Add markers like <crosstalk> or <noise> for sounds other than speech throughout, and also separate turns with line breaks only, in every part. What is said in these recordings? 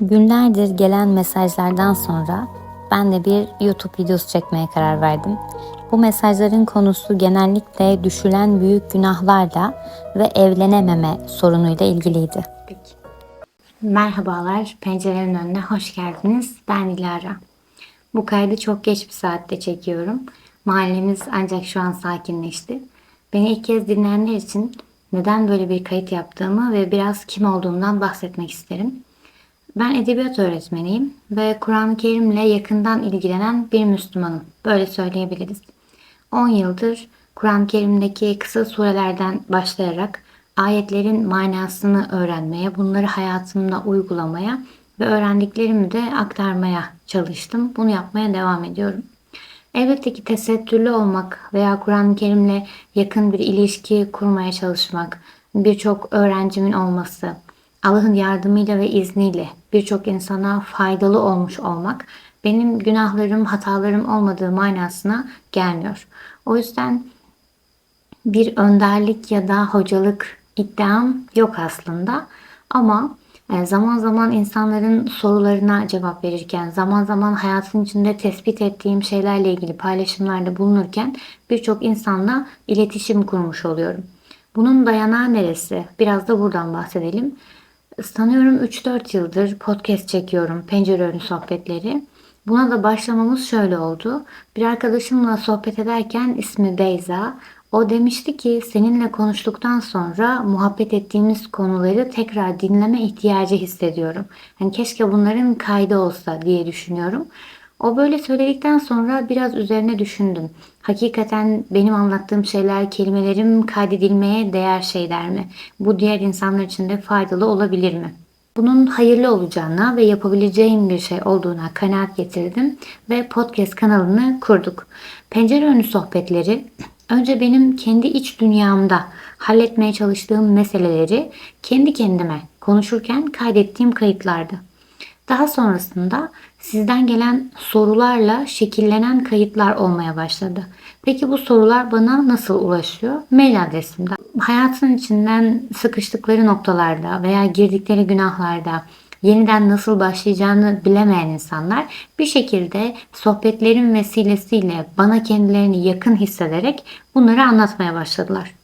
Günlerdir gelen mesajlardan sonra ben de bir YouTube videosu çekmeye karar verdim. Bu mesajların konusu genellikle düşülen büyük günahlarla ve evlenememe sorunuyla ilgiliydi. Merhabalar, pencerenin önüne hoş geldiniz. Ben Dilara. Bu kaydı çok geç bir saatte çekiyorum. Mahallemiz ancak şu an sakinleşti. Beni ilk kez dinleyenler için neden böyle bir kayıt yaptığımı ve biraz kim olduğumdan bahsetmek isterim. Ben edebiyat öğretmeniyim ve Kur'an-ı Kerim'le yakından ilgilenen bir Müslümanım. Böyle söyleyebiliriz. 10 yıldır Kur'an-ı Kerim'deki kısa surelerden başlayarak ayetlerin manasını öğrenmeye, bunları hayatımda uygulamaya ve öğrendiklerimi de aktarmaya çalıştım. Bunu yapmaya devam ediyorum. Elbette ki tesettürlü olmak veya Kur'an-ı Kerim'le yakın bir ilişki kurmaya çalışmak, birçok öğrencimin olması, Allah'ın yardımıyla ve izniyle birçok insana faydalı olmuş olmak benim günahlarım, hatalarım olmadığı manasına gelmiyor. O yüzden bir önderlik ya da hocalık iddiam yok aslında. Ama e, zaman zaman insanların sorularına cevap verirken, zaman zaman hayatın içinde tespit ettiğim şeylerle ilgili paylaşımlarda bulunurken birçok insanla iletişim kurmuş oluyorum. Bunun dayanağı neresi? Biraz da buradan bahsedelim. Sanıyorum 3-4 yıldır podcast çekiyorum, pencere önü sohbetleri. Buna da başlamamız şöyle oldu. Bir arkadaşımla sohbet ederken ismi Beyza. O demişti ki seninle konuştuktan sonra muhabbet ettiğimiz konuları tekrar dinleme ihtiyacı hissediyorum. Yani keşke bunların kaydı olsa diye düşünüyorum. O böyle söyledikten sonra biraz üzerine düşündüm. Hakikaten benim anlattığım şeyler, kelimelerim kaydedilmeye değer şeyler mi? Bu diğer insanlar için de faydalı olabilir mi? Bunun hayırlı olacağına ve yapabileceğim bir şey olduğuna kanaat getirdim ve podcast kanalını kurduk. Pencere önü sohbetleri önce benim kendi iç dünyamda halletmeye çalıştığım meseleleri kendi kendime konuşurken kaydettiğim kayıtlardı. Daha sonrasında sizden gelen sorularla şekillenen kayıtlar olmaya başladı. Peki bu sorular bana nasıl ulaşıyor? Mail adresimden. Hayatın içinden sıkıştıkları noktalarda veya girdikleri günahlarda yeniden nasıl başlayacağını bilemeyen insanlar bir şekilde sohbetlerin vesilesiyle bana kendilerini yakın hissederek bunları anlatmaya başladılar.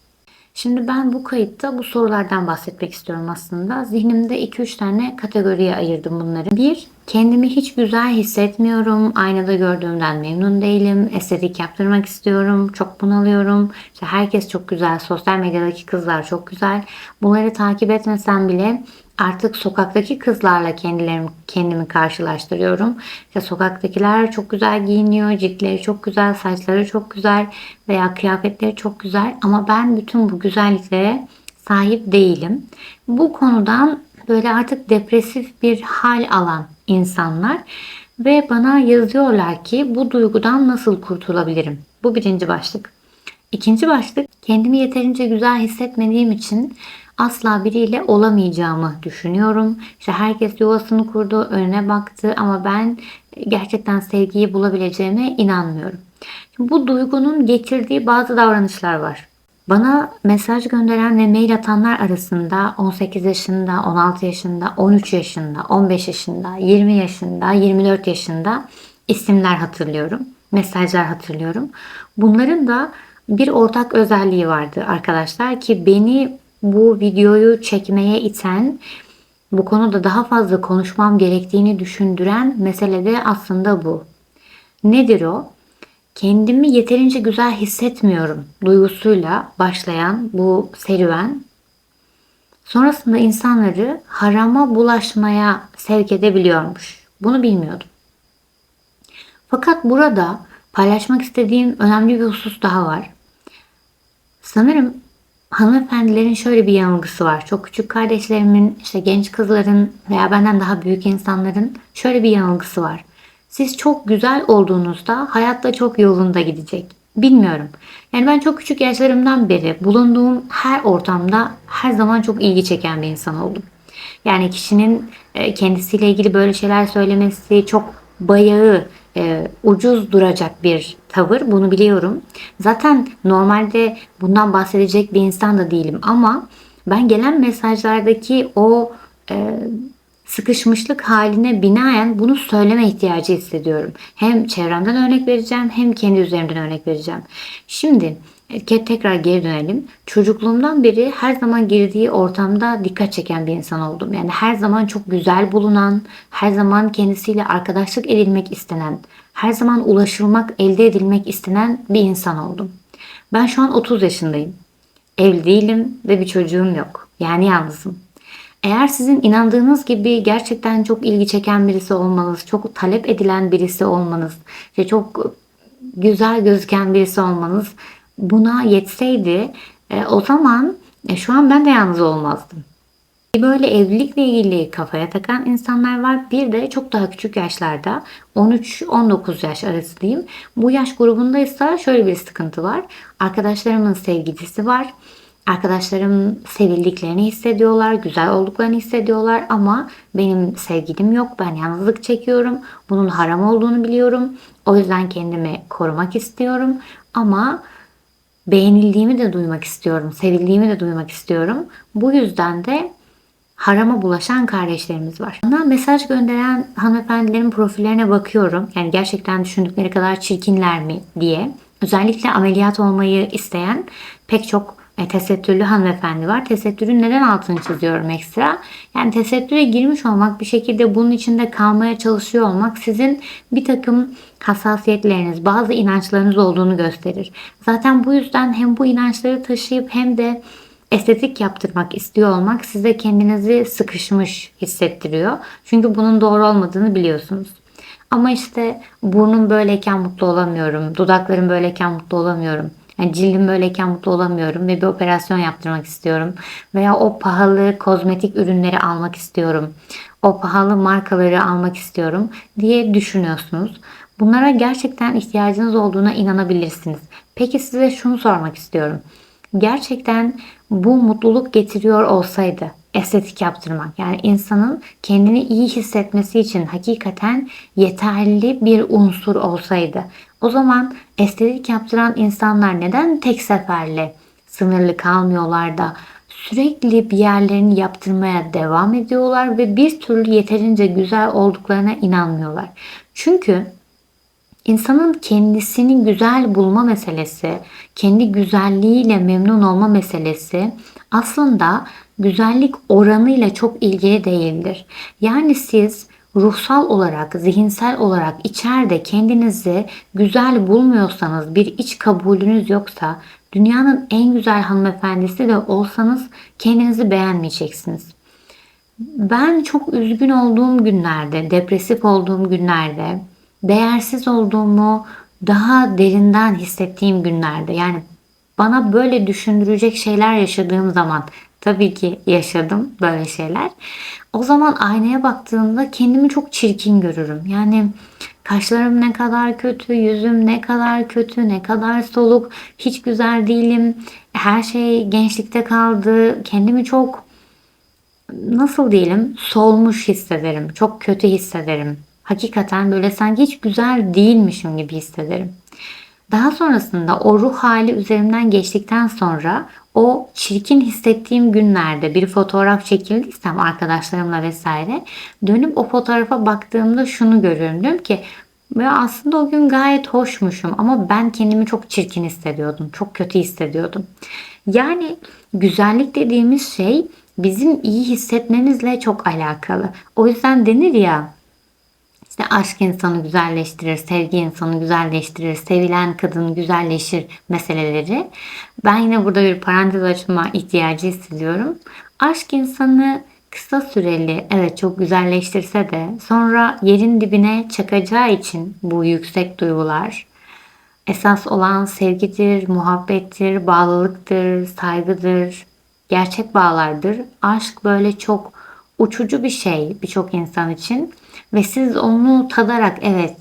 Şimdi ben bu kayıtta bu sorulardan bahsetmek istiyorum aslında. Zihnimde 2-3 tane kategoriye ayırdım bunları. Bir, kendimi hiç güzel hissetmiyorum. Aynada gördüğümden memnun değilim. Estetik yaptırmak istiyorum. Çok bunalıyorum. İşte herkes çok güzel. Sosyal medyadaki kızlar çok güzel. Bunları takip etmesem bile artık sokaktaki kızlarla kendilerimi, kendimi karşılaştırıyorum. İşte sokaktakiler çok güzel giyiniyor, ciltleri çok güzel, saçları çok güzel veya kıyafetleri çok güzel ama ben bütün bu güzelliklere sahip değilim. Bu konudan böyle artık depresif bir hal alan insanlar ve bana yazıyorlar ki bu duygudan nasıl kurtulabilirim? Bu birinci başlık. İkinci başlık kendimi yeterince güzel hissetmediğim için asla biriyle olamayacağımı düşünüyorum. İşte herkes yuvasını kurdu, önüne baktı ama ben gerçekten sevgiyi bulabileceğime inanmıyorum. Şimdi bu duygunun getirdiği bazı davranışlar var. Bana mesaj gönderen ve mail atanlar arasında 18 yaşında, 16 yaşında, 13 yaşında, 15 yaşında, 20 yaşında, 24 yaşında isimler hatırlıyorum. Mesajlar hatırlıyorum. Bunların da bir ortak özelliği vardı arkadaşlar ki beni bu videoyu çekmeye iten, bu konuda daha fazla konuşmam gerektiğini düşündüren mesele de aslında bu. Nedir o? Kendimi yeterince güzel hissetmiyorum duygusuyla başlayan bu serüven sonrasında insanları harama bulaşmaya sevk edebiliyormuş. Bunu bilmiyordum. Fakat burada paylaşmak istediğim önemli bir husus daha var. Sanırım hanımefendilerin şöyle bir yanılgısı var. Çok küçük kardeşlerimin, işte genç kızların veya benden daha büyük insanların şöyle bir yanılgısı var. Siz çok güzel olduğunuzda hayatta çok yolunda gidecek. Bilmiyorum. Yani ben çok küçük yaşlarımdan beri bulunduğum her ortamda her zaman çok ilgi çeken bir insan oldum. Yani kişinin e, kendisiyle ilgili böyle şeyler söylemesi çok bayağı e, ucuz duracak bir tavır. Bunu biliyorum. Zaten normalde bundan bahsedecek bir insan da değilim ama ben gelen mesajlardaki o e, sıkışmışlık haline binaen bunu söyleme ihtiyacı hissediyorum. Hem çevremden örnek vereceğim hem kendi üzerimden örnek vereceğim. Şimdi e, tekrar geri dönelim. Çocukluğumdan beri her zaman girdiği ortamda dikkat çeken bir insan oldum. Yani her zaman çok güzel bulunan, her zaman kendisiyle arkadaşlık edilmek istenen, her zaman ulaşılmak, elde edilmek istenen bir insan oldum. Ben şu an 30 yaşındayım. Evli değilim ve bir çocuğum yok. Yani yalnızım. Eğer sizin inandığınız gibi gerçekten çok ilgi çeken birisi olmanız, çok talep edilen birisi olmanız ve çok güzel gözüken birisi olmanız buna yetseydi e, o zaman e, şu an ben de yalnız olmazdım. Böyle evlilikle ilgili kafaya takan insanlar var. Bir de çok daha küçük yaşlarda 13-19 yaş arası diyeyim. Bu yaş grubundaysa şöyle bir sıkıntı var. Arkadaşlarımın sevgilisi var. Arkadaşlarım sevildiklerini hissediyorlar, güzel olduklarını hissediyorlar ama benim sevgilim yok. Ben yalnızlık çekiyorum. Bunun haram olduğunu biliyorum. O yüzden kendimi korumak istiyorum ama beğenildiğimi de duymak istiyorum, sevildiğimi de duymak istiyorum. Bu yüzden de harama bulaşan kardeşlerimiz var. Bana mesaj gönderen hanımefendilerin profillerine bakıyorum. Yani gerçekten düşündükleri kadar çirkinler mi diye. Özellikle ameliyat olmayı isteyen pek çok e, tesettürlü hanımefendi var. Tesettürün neden altını çiziyorum ekstra? Yani tesettüre girmiş olmak, bir şekilde bunun içinde kalmaya çalışıyor olmak sizin bir takım hassasiyetleriniz, bazı inançlarınız olduğunu gösterir. Zaten bu yüzden hem bu inançları taşıyıp hem de estetik yaptırmak istiyor olmak size kendinizi sıkışmış hissettiriyor. Çünkü bunun doğru olmadığını biliyorsunuz. Ama işte burnum böyleyken mutlu olamıyorum. Dudaklarım böyleyken mutlu olamıyorum. Yani cildim böyleyken mutlu olamıyorum ve bir operasyon yaptırmak istiyorum. Veya o pahalı kozmetik ürünleri almak istiyorum. O pahalı markaları almak istiyorum diye düşünüyorsunuz. Bunlara gerçekten ihtiyacınız olduğuna inanabilirsiniz. Peki size şunu sormak istiyorum. Gerçekten bu mutluluk getiriyor olsaydı estetik yaptırmak yani insanın kendini iyi hissetmesi için hakikaten yeterli bir unsur olsaydı o zaman estetik yaptıran insanlar neden tek seferle sınırlı kalmıyorlar da sürekli bir yerlerini yaptırmaya devam ediyorlar ve bir türlü yeterince güzel olduklarına inanmıyorlar. Çünkü insanın kendisini güzel bulma meselesi, kendi güzelliğiyle memnun olma meselesi aslında güzellik oranıyla çok ilgili değildir. Yani siz ruhsal olarak, zihinsel olarak içeride kendinizi güzel bulmuyorsanız, bir iç kabulünüz yoksa, dünyanın en güzel hanımefendisi de olsanız kendinizi beğenmeyeceksiniz. Ben çok üzgün olduğum günlerde, depresif olduğum günlerde, değersiz olduğumu daha derinden hissettiğim günlerde yani bana böyle düşündürecek şeyler yaşadığım zaman tabii ki yaşadım böyle şeyler. O zaman aynaya baktığımda kendimi çok çirkin görürüm. Yani kaşlarım ne kadar kötü, yüzüm ne kadar kötü, ne kadar soluk, hiç güzel değilim. Her şey gençlikte kaldı. Kendimi çok nasıl diyelim solmuş hissederim. Çok kötü hissederim. Hakikaten böyle sanki hiç güzel değilmişim gibi hissederim. Daha sonrasında o ruh hali üzerimden geçtikten sonra o çirkin hissettiğim günlerde bir fotoğraf çekildiysem arkadaşlarımla vesaire dönüp o fotoğrafa baktığımda şunu görüyorum. Diyorum ki ve aslında o gün gayet hoşmuşum ama ben kendimi çok çirkin hissediyordum. Çok kötü hissediyordum. Yani güzellik dediğimiz şey bizim iyi hissetmemizle çok alakalı. O yüzden denir ya işte aşk insanı güzelleştirir, sevgi insanı güzelleştirir, sevilen kadın güzelleşir meseleleri. Ben yine burada bir parantez açma ihtiyacı hissediyorum. Aşk insanı kısa süreli evet çok güzelleştirse de sonra yerin dibine çakacağı için bu yüksek duygular esas olan sevgidir, muhabbettir, bağlılıktır, saygıdır, gerçek bağlardır. Aşk böyle çok uçucu bir şey birçok insan için ve siz onu tadarak evet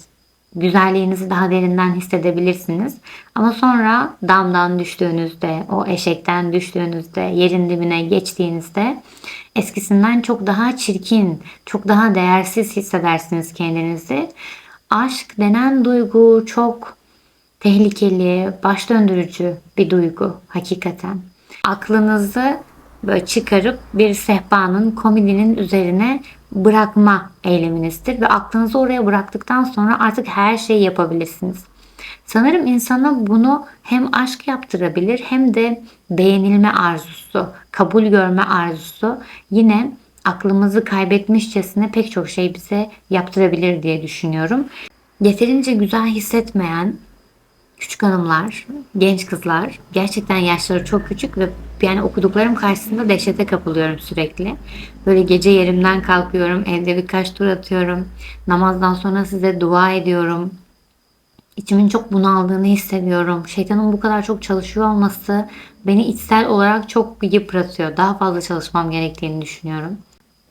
güzelliğinizi daha derinden hissedebilirsiniz. Ama sonra damdan düştüğünüzde, o eşekten düştüğünüzde, yerin dibine geçtiğinizde eskisinden çok daha çirkin, çok daha değersiz hissedersiniz kendinizi. Aşk denen duygu çok tehlikeli, baş döndürücü bir duygu hakikaten. Aklınızı böyle çıkarıp bir sehpanın komodinin üzerine bırakma eyleminizdir ve aklınızı oraya bıraktıktan sonra artık her şeyi yapabilirsiniz. Sanırım insana bunu hem aşk yaptırabilir hem de beğenilme arzusu, kabul görme arzusu yine aklımızı kaybetmişçesine pek çok şey bize yaptırabilir diye düşünüyorum. Yeterince güzel hissetmeyen küçük hanımlar, genç kızlar gerçekten yaşları çok küçük ve yani okuduklarım karşısında dehşete kapılıyorum sürekli. Böyle gece yerimden kalkıyorum, evde birkaç tur atıyorum. Namazdan sonra size dua ediyorum. İçimin çok bunaldığını hissediyorum. Şeytanın bu kadar çok çalışıyor olması beni içsel olarak çok yıpratıyor. Daha fazla çalışmam gerektiğini düşünüyorum.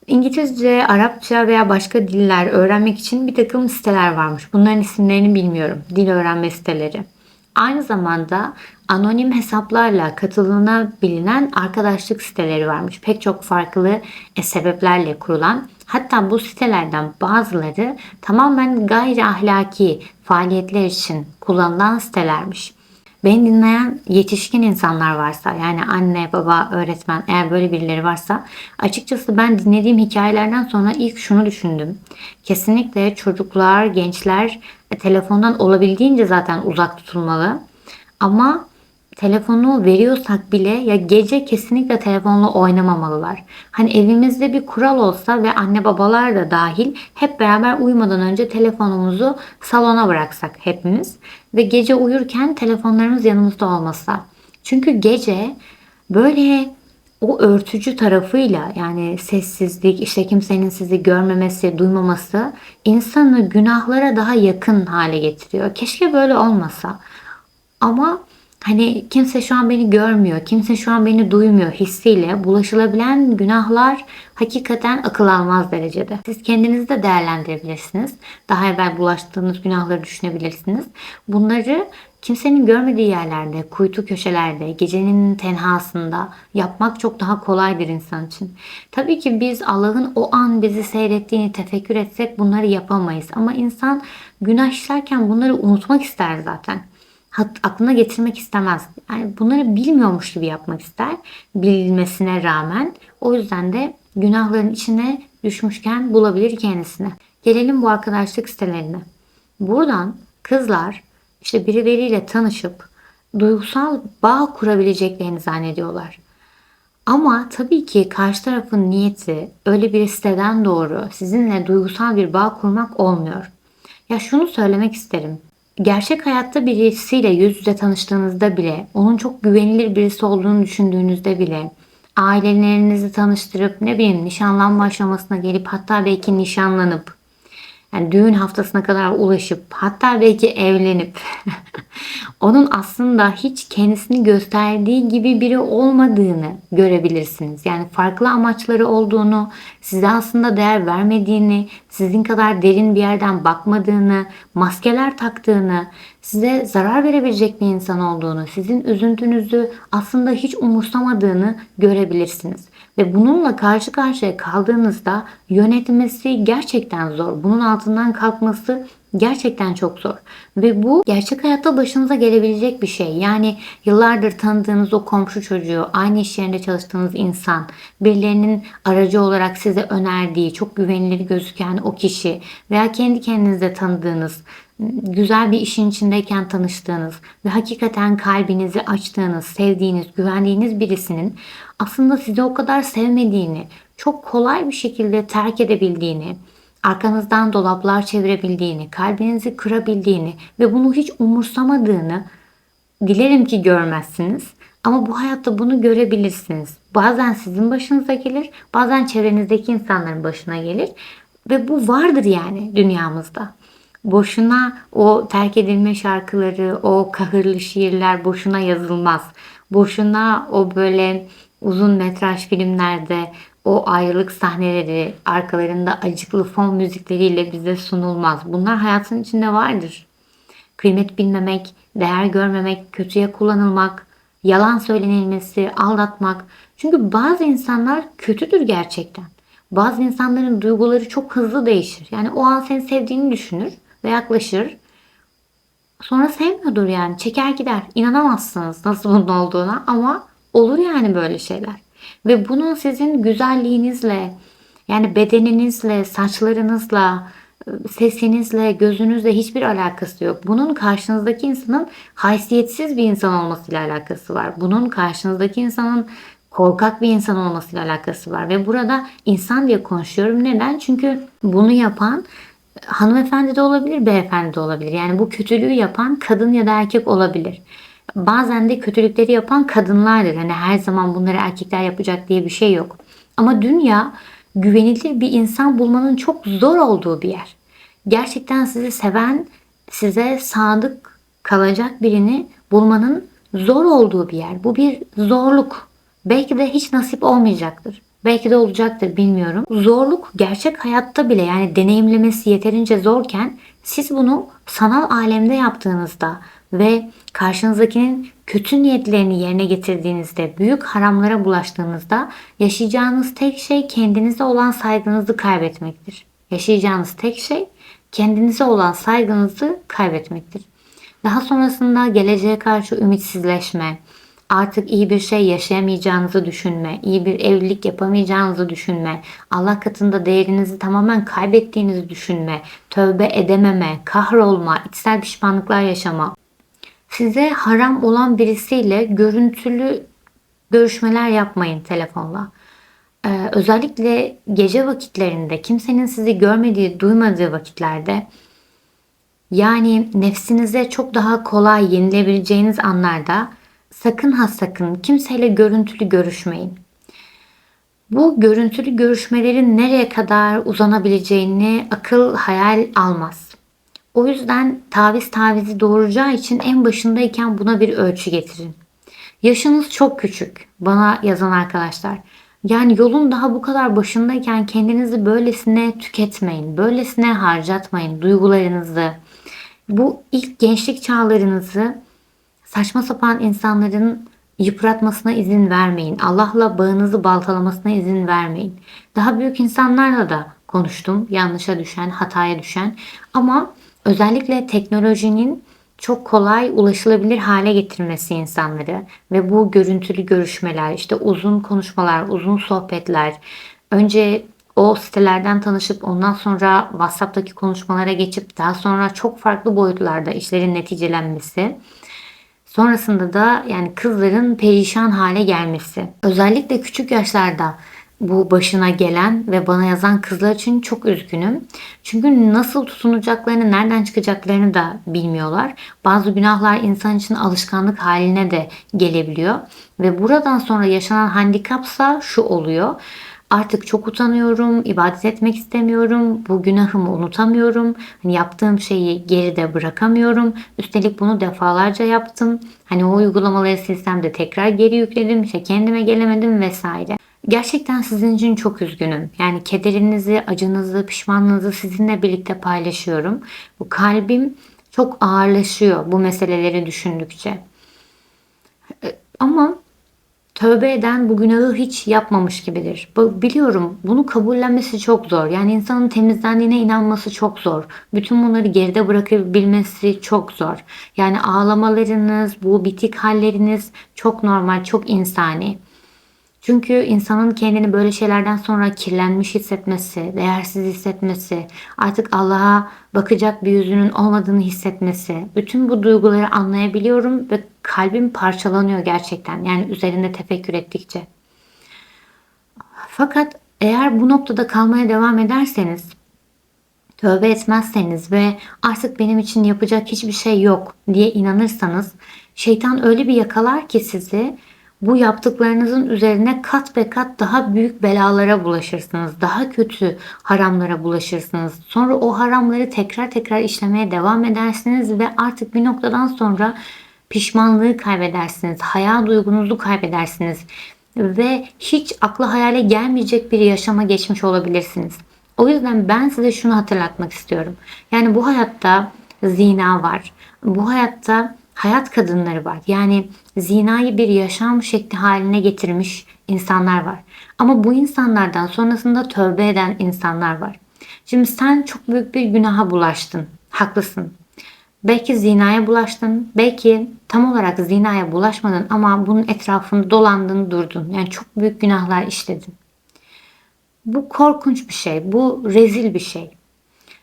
İngilizce, Arapça veya başka diller öğrenmek için bir takım siteler varmış. Bunların isimlerini bilmiyorum. Dil öğrenme siteleri. Aynı zamanda anonim hesaplarla katılınabilinen arkadaşlık siteleri varmış. Pek çok farklı e, sebeplerle kurulan. Hatta bu sitelerden bazıları tamamen gayri ahlaki faaliyetler için kullanılan sitelermiş. Beni dinleyen yetişkin insanlar varsa yani anne, baba, öğretmen eğer böyle birileri varsa açıkçası ben dinlediğim hikayelerden sonra ilk şunu düşündüm. Kesinlikle çocuklar, gençler telefondan olabildiğince zaten uzak tutulmalı. Ama telefonu veriyorsak bile ya gece kesinlikle telefonla oynamamalılar. Hani evimizde bir kural olsa ve anne babalar da dahil hep beraber uyumadan önce telefonumuzu salona bıraksak hepimiz ve gece uyurken telefonlarımız yanımızda olmasa. Çünkü gece böyle o örtücü tarafıyla yani sessizlik, işte kimsenin sizi görmemesi, duymaması insanı günahlara daha yakın hale getiriyor. Keşke böyle olmasa. Ama hani kimse şu an beni görmüyor, kimse şu an beni duymuyor hissiyle bulaşılabilen günahlar hakikaten akıl almaz derecede. Siz kendinizi de değerlendirebilirsiniz. Daha evvel bulaştığınız günahları düşünebilirsiniz. Bunları kimsenin görmediği yerlerde, kuytu köşelerde, gecenin tenhasında yapmak çok daha kolaydır insan için. Tabii ki biz Allah'ın o an bizi seyrettiğini tefekkür etsek bunları yapamayız. Ama insan günah işlerken bunları unutmak ister zaten aklına getirmek istemez. Yani bunları bilmiyormuş gibi yapmak ister. Bilmesine rağmen. O yüzden de günahların içine düşmüşken bulabilir kendisini. Gelelim bu arkadaşlık sitelerine. Buradan kızlar işte birileriyle tanışıp duygusal bağ kurabileceklerini zannediyorlar. Ama tabii ki karşı tarafın niyeti öyle bir siteden doğru sizinle duygusal bir bağ kurmak olmuyor. Ya şunu söylemek isterim gerçek hayatta birisiyle yüz yüze tanıştığınızda bile, onun çok güvenilir birisi olduğunu düşündüğünüzde bile, ailelerinizi tanıştırıp ne bileyim nişanlanma aşamasına gelip hatta belki nişanlanıp yani düğün haftasına kadar ulaşıp hatta belki evlenip <laughs> onun aslında hiç kendisini gösterdiği gibi biri olmadığını görebilirsiniz. Yani farklı amaçları olduğunu, size aslında değer vermediğini, sizin kadar derin bir yerden bakmadığını, maskeler taktığını, size zarar verebilecek bir insan olduğunu, sizin üzüntünüzü aslında hiç umursamadığını görebilirsiniz. Ve bununla karşı karşıya kaldığınızda yönetmesi gerçekten zor. Bunun altından kalkması gerçekten çok zor. Ve bu gerçek hayatta başınıza gelebilecek bir şey. Yani yıllardır tanıdığınız o komşu çocuğu, aynı iş yerinde çalıştığınız insan, birilerinin aracı olarak size önerdiği, çok güvenilir gözüken o kişi veya kendi kendinize tanıdığınız, güzel bir işin içindeyken tanıştığınız ve hakikaten kalbinizi açtığınız, sevdiğiniz, güvendiğiniz birisinin aslında sizi o kadar sevmediğini, çok kolay bir şekilde terk edebildiğini, arkanızdan dolaplar çevirebildiğini, kalbinizi kırabildiğini ve bunu hiç umursamadığını dilerim ki görmezsiniz. Ama bu hayatta bunu görebilirsiniz. Bazen sizin başınıza gelir, bazen çevrenizdeki insanların başına gelir ve bu vardır yani dünyamızda. Boşuna o terk edilme şarkıları, o kahırlı şiirler boşuna yazılmaz. Boşuna o böyle uzun metraj filmlerde o ayrılık sahneleri arkalarında acıklı fon müzikleriyle bize sunulmaz. Bunlar hayatın içinde vardır. Kıymet bilmemek, değer görmemek, kötüye kullanılmak, yalan söylenilmesi, aldatmak. Çünkü bazı insanlar kötüdür gerçekten. Bazı insanların duyguları çok hızlı değişir. Yani o an seni sevdiğini düşünür ve yaklaşır. Sonra sevmiyordur yani. Çeker gider. İnanamazsınız nasıl bunun olduğuna ama olur yani böyle şeyler. Ve bunun sizin güzelliğinizle, yani bedeninizle, saçlarınızla, sesinizle, gözünüzle hiçbir alakası yok. Bunun karşınızdaki insanın haysiyetsiz bir insan olmasıyla alakası var. Bunun karşınızdaki insanın korkak bir insan olmasıyla alakası var. Ve burada insan diye konuşuyorum. Neden? Çünkü bunu yapan hanımefendi de olabilir, beyefendi de olabilir. Yani bu kötülüğü yapan kadın ya da erkek olabilir. Bazen de kötülükleri yapan kadınlardır. Hani her zaman bunları erkekler yapacak diye bir şey yok. Ama dünya güvenilir bir insan bulmanın çok zor olduğu bir yer. Gerçekten sizi seven, size sadık kalacak birini bulmanın zor olduğu bir yer. Bu bir zorluk. Belki de hiç nasip olmayacaktır. Belki de olacaktır bilmiyorum. Zorluk gerçek hayatta bile yani deneyimlemesi yeterince zorken siz bunu sanal alemde yaptığınızda ve karşınızdakinin kötü niyetlerini yerine getirdiğinizde, büyük haramlara bulaştığınızda yaşayacağınız tek şey kendinize olan saygınızı kaybetmektir. Yaşayacağınız tek şey kendinize olan saygınızı kaybetmektir. Daha sonrasında geleceğe karşı ümitsizleşme, artık iyi bir şey yaşayamayacağınızı düşünme, iyi bir evlilik yapamayacağınızı düşünme, Allah katında değerinizi tamamen kaybettiğinizi düşünme, tövbe edememe, kahrolma, içsel pişmanlıklar yaşama, size haram olan birisiyle görüntülü görüşmeler yapmayın telefonla. Ee, özellikle gece vakitlerinde kimsenin sizi görmediği, duymadığı vakitlerde yani nefsinize çok daha kolay yenilebileceğiniz anlarda sakın ha sakın kimseyle görüntülü görüşmeyin. Bu görüntülü görüşmelerin nereye kadar uzanabileceğini akıl hayal almaz. O yüzden taviz tavizi doğuracağı için en başındayken buna bir ölçü getirin. Yaşınız çok küçük bana yazan arkadaşlar. Yani yolun daha bu kadar başındayken kendinizi böylesine tüketmeyin, böylesine harcatmayın duygularınızı. Bu ilk gençlik çağlarınızı saçma sapan insanların yıpratmasına izin vermeyin. Allah'la bağınızı baltalamasına izin vermeyin. Daha büyük insanlarla da konuştum. Yanlışa düşen, hataya düşen. Ama özellikle teknolojinin çok kolay ulaşılabilir hale getirmesi insanları ve bu görüntülü görüşmeler, işte uzun konuşmalar, uzun sohbetler, önce o sitelerden tanışıp ondan sonra WhatsApp'taki konuşmalara geçip daha sonra çok farklı boyutlarda işlerin neticelenmesi Sonrasında da yani kızların perişan hale gelmesi. Özellikle küçük yaşlarda bu başına gelen ve bana yazan kızlar için çok üzgünüm. Çünkü nasıl tutunacaklarını, nereden çıkacaklarını da bilmiyorlar. Bazı günahlar insan için alışkanlık haline de gelebiliyor. Ve buradan sonra yaşanan handikapsa şu oluyor. Artık çok utanıyorum, ibadet etmek istemiyorum, bu günahımı unutamıyorum, hani yaptığım şeyi geride bırakamıyorum. Üstelik bunu defalarca yaptım. Hani o uygulamaları silsem de tekrar geri yükledim, işte kendime gelemedim vesaire. Gerçekten sizin için çok üzgünüm. Yani kederinizi, acınızı, pişmanlığınızı sizinle birlikte paylaşıyorum. Bu kalbim çok ağırlaşıyor bu meseleleri düşündükçe. Ama tövbe eden bu günahı hiç yapmamış gibidir. Biliyorum bunu kabullenmesi çok zor. Yani insanın temizlendiğine inanması çok zor. Bütün bunları geride bırakabilmesi çok zor. Yani ağlamalarınız, bu bitik halleriniz çok normal, çok insani. Çünkü insanın kendini böyle şeylerden sonra kirlenmiş hissetmesi, değersiz hissetmesi, artık Allah'a bakacak bir yüzünün olmadığını hissetmesi, bütün bu duyguları anlayabiliyorum ve kalbim parçalanıyor gerçekten. Yani üzerinde tefekkür ettikçe. Fakat eğer bu noktada kalmaya devam ederseniz, tövbe etmezseniz ve artık benim için yapacak hiçbir şey yok diye inanırsanız, şeytan öyle bir yakalar ki sizi bu yaptıklarınızın üzerine kat be kat daha büyük belalara bulaşırsınız. Daha kötü haramlara bulaşırsınız. Sonra o haramları tekrar tekrar işlemeye devam edersiniz ve artık bir noktadan sonra pişmanlığı kaybedersiniz. Hayal duygunuzu kaybedersiniz. Ve hiç akla hayale gelmeyecek bir yaşama geçmiş olabilirsiniz. O yüzden ben size şunu hatırlatmak istiyorum. Yani bu hayatta zina var. Bu hayatta hayat kadınları var. Yani zinayı bir yaşam şekli haline getirmiş insanlar var. Ama bu insanlardan sonrasında tövbe eden insanlar var. Şimdi sen çok büyük bir günaha bulaştın. Haklısın. Belki zinaya bulaştın, belki tam olarak zinaya bulaşmadın ama bunun etrafında dolandın durdun. Yani çok büyük günahlar işledin. Bu korkunç bir şey, bu rezil bir şey.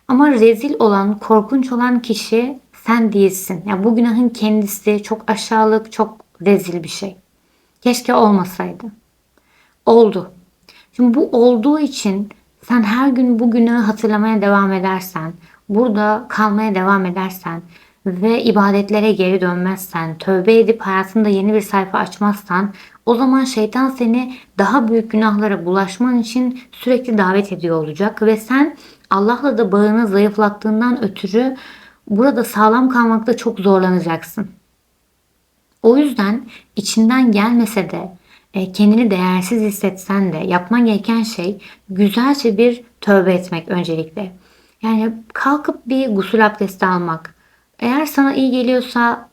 Ama rezil olan, korkunç olan kişi sen değilsin. Yani bu günahın kendisi çok aşağılık, çok rezil bir şey. Keşke olmasaydı. Oldu. Şimdi bu olduğu için sen her gün bu günahı hatırlamaya devam edersen, burada kalmaya devam edersen ve ibadetlere geri dönmezsen, tövbe edip hayatında yeni bir sayfa açmazsan o zaman şeytan seni daha büyük günahlara bulaşman için sürekli davet ediyor olacak ve sen Allah'la da bağını zayıflattığından ötürü burada sağlam kalmakta çok zorlanacaksın. O yüzden içinden gelmese de e, kendini değersiz hissetsen de yapman gereken şey güzelce bir tövbe etmek öncelikle. Yani kalkıp bir gusül abdesti almak. Eğer sana iyi geliyorsa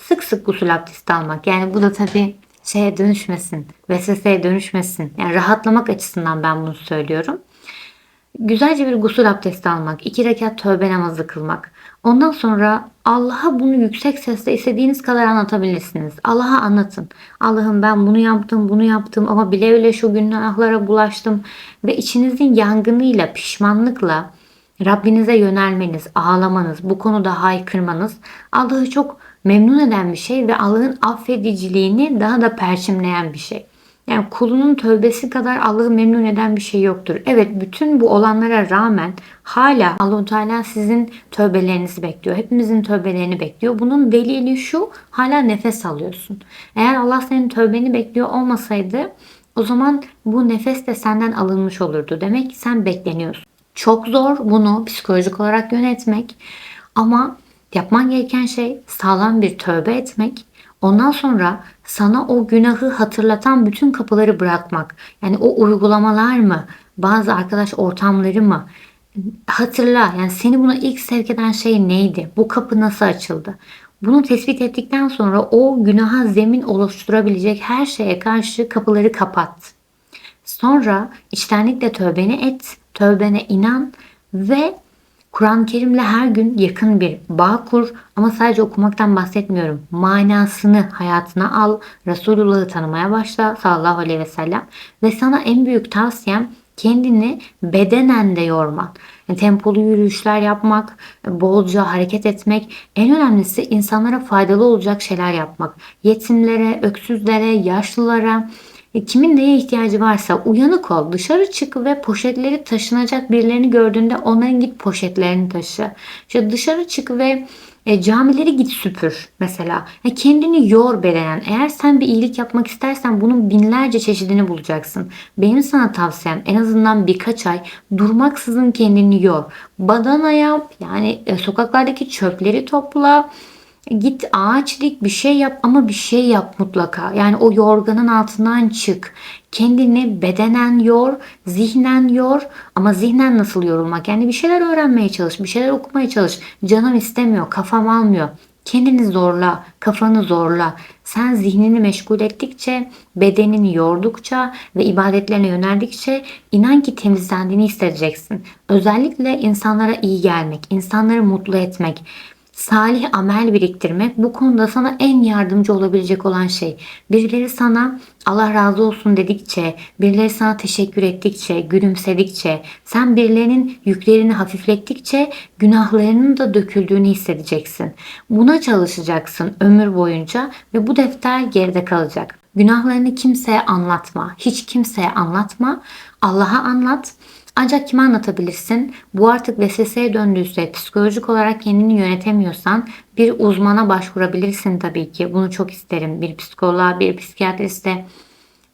sık sık gusül abdesti almak. Yani bu da tabii şeye dönüşmesin, vesveseye dönüşmesin. Yani rahatlamak açısından ben bunu söylüyorum. Güzelce bir gusül abdesti almak, iki rekat tövbe namazı kılmak. Ondan sonra Allah'a bunu yüksek sesle istediğiniz kadar anlatabilirsiniz. Allah'a anlatın. Allah'ım ben bunu yaptım, bunu yaptım ama bile bile şu günahlara bulaştım. Ve içinizin yangınıyla, pişmanlıkla Rabbinize yönelmeniz, ağlamanız, bu konuda haykırmanız Allah'ı çok memnun eden bir şey ve Allah'ın affediciliğini daha da perçimleyen bir şey. Yani kulunun tövbesi kadar Allah'ı memnun eden bir şey yoktur. Evet bütün bu olanlara rağmen hala Allahu Teala sizin tövbelerinizi bekliyor. Hepimizin tövbelerini bekliyor. Bunun delili şu hala nefes alıyorsun. Eğer Allah senin tövbeni bekliyor olmasaydı o zaman bu nefes de senden alınmış olurdu. Demek ki sen bekleniyorsun. Çok zor bunu psikolojik olarak yönetmek ama yapman gereken şey sağlam bir tövbe etmek. Ondan sonra sana o günahı hatırlatan bütün kapıları bırakmak. Yani o uygulamalar mı, bazı arkadaş ortamları mı? Hatırla yani seni buna ilk sevk eden şey neydi? Bu kapı nasıl açıldı? Bunu tespit ettikten sonra o günaha zemin oluşturabilecek her şeye karşı kapıları kapat. Sonra içtenlikle tövbeni et, tövbene inan ve Kur'an-ı Kerim'le her gün yakın bir bağ kur ama sadece okumaktan bahsetmiyorum. Manasını hayatına al, Resulullah'ı tanımaya başla sallallahu aleyhi ve sellem ve sana en büyük tavsiyem kendini bedenen de yorman. Yani tempolu yürüyüşler yapmak, bolca hareket etmek, en önemlisi insanlara faydalı olacak şeyler yapmak. Yetimlere, öksüzlere, yaşlılara, kimin neye ihtiyacı varsa uyanık ol. Dışarı çık ve poşetleri taşınacak birilerini gördüğünde onların git poşetlerini taşı. İşte dışarı çık ve e, camileri git süpür mesela. Yani kendini yor bedenen. Eğer sen bir iyilik yapmak istersen bunun binlerce çeşidini bulacaksın. Benim sana tavsiyem en azından birkaç ay durmaksızın kendini yor. Badana yap yani e, sokaklardaki çöpleri topla. Git ağaç dik bir şey yap ama bir şey yap mutlaka. Yani o yorganın altından çık. Kendini bedenen yor, zihnen yor ama zihnen nasıl yorulmak? Yani bir şeyler öğrenmeye çalış, bir şeyler okumaya çalış. Canım istemiyor, kafam almıyor. Kendini zorla, kafanı zorla. Sen zihnini meşgul ettikçe, bedenini yordukça ve ibadetlerine yöneldikçe inan ki temizlendiğini hissedeceksin. Özellikle insanlara iyi gelmek, insanları mutlu etmek, salih amel biriktirmek bu konuda sana en yardımcı olabilecek olan şey. Birileri sana Allah razı olsun dedikçe, birileri sana teşekkür ettikçe, gülümsedikçe, sen birilerinin yüklerini hafiflettikçe günahlarının da döküldüğünü hissedeceksin. Buna çalışacaksın ömür boyunca ve bu defter geride kalacak. Günahlarını kimseye anlatma, hiç kimseye anlatma. Allah'a anlat. Ancak kime anlatabilirsin? Bu artık vesveseye döndüyse, psikolojik olarak kendini yönetemiyorsan bir uzmana başvurabilirsin tabii ki. Bunu çok isterim. Bir psikoloğa, bir psikiyatriste.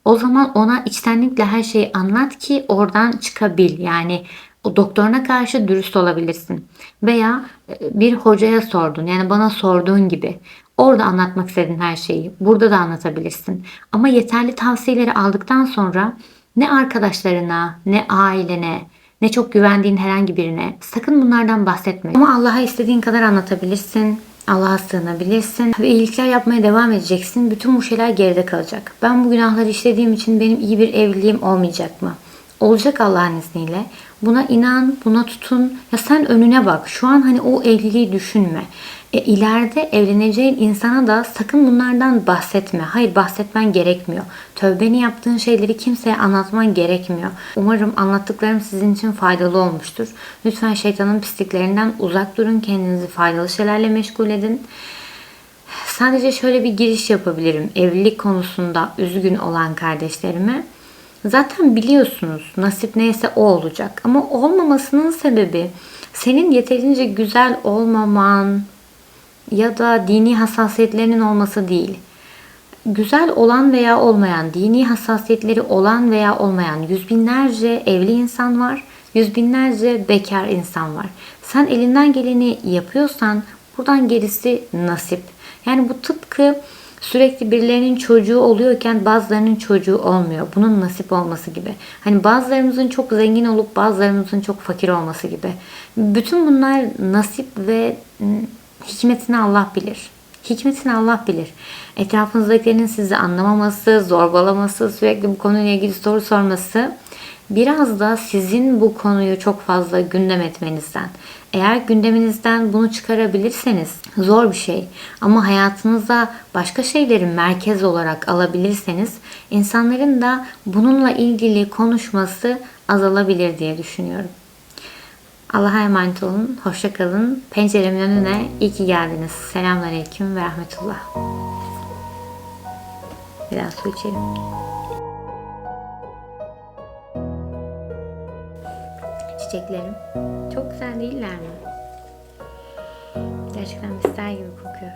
O zaman ona içtenlikle her şeyi anlat ki oradan çıkabil. Yani o doktoruna karşı dürüst olabilirsin. Veya e, bir hocaya sordun. Yani bana sorduğun gibi. Orada anlatmak istediğin her şeyi. Burada da anlatabilirsin. Ama yeterli tavsiyeleri aldıktan sonra ne arkadaşlarına, ne ailene, ne çok güvendiğin herhangi birine sakın bunlardan bahsetme. Ama Allah'a istediğin kadar anlatabilirsin. Allah'a sığınabilirsin ve iyilikler yapmaya devam edeceksin. Bütün bu şeyler geride kalacak. Ben bu günahları işlediğim için benim iyi bir evliliğim olmayacak mı? Olacak Allah'ın izniyle. Buna inan, buna tutun. Ya sen önüne bak. Şu an hani o evliliği düşünme. E, ileride evleneceğin insana da sakın bunlardan bahsetme. Hayır bahsetmen gerekmiyor. Tövbeni yaptığın şeyleri kimseye anlatman gerekmiyor. Umarım anlattıklarım sizin için faydalı olmuştur. Lütfen şeytanın pisliklerinden uzak durun. Kendinizi faydalı şeylerle meşgul edin. Sadece şöyle bir giriş yapabilirim. Evlilik konusunda üzgün olan kardeşlerime. Zaten biliyorsunuz nasip neyse o olacak. Ama olmamasının sebebi senin yeterince güzel olmaman ya da dini hassasiyetlerinin olması değil. Güzel olan veya olmayan, dini hassasiyetleri olan veya olmayan yüz binlerce evli insan var. Yüz binlerce bekar insan var. Sen elinden geleni yapıyorsan buradan gerisi nasip. Yani bu tıpkı sürekli birilerinin çocuğu oluyorken bazılarının çocuğu olmuyor. Bunun nasip olması gibi. Hani bazılarımızın çok zengin olup bazılarımızın çok fakir olması gibi. Bütün bunlar nasip ve hikmetini Allah bilir. Hikmetini Allah bilir. Etrafınızdakilerin sizi anlamaması, zorbalaması, sürekli bu konuyla ilgili soru sorması biraz da sizin bu konuyu çok fazla gündem etmenizden. Eğer gündeminizden bunu çıkarabilirseniz zor bir şey ama hayatınıza başka şeyleri merkez olarak alabilirseniz insanların da bununla ilgili konuşması azalabilir diye düşünüyorum. Allah'a emanet olun. Hoşça kalın. Penceremin önüne iyi ki geldiniz. Selamünaleyküm ve rahmetullah. Biraz su içelim. Çiçeklerim. Çok güzel değiller mi? Gerçekten misler gibi kokuyor.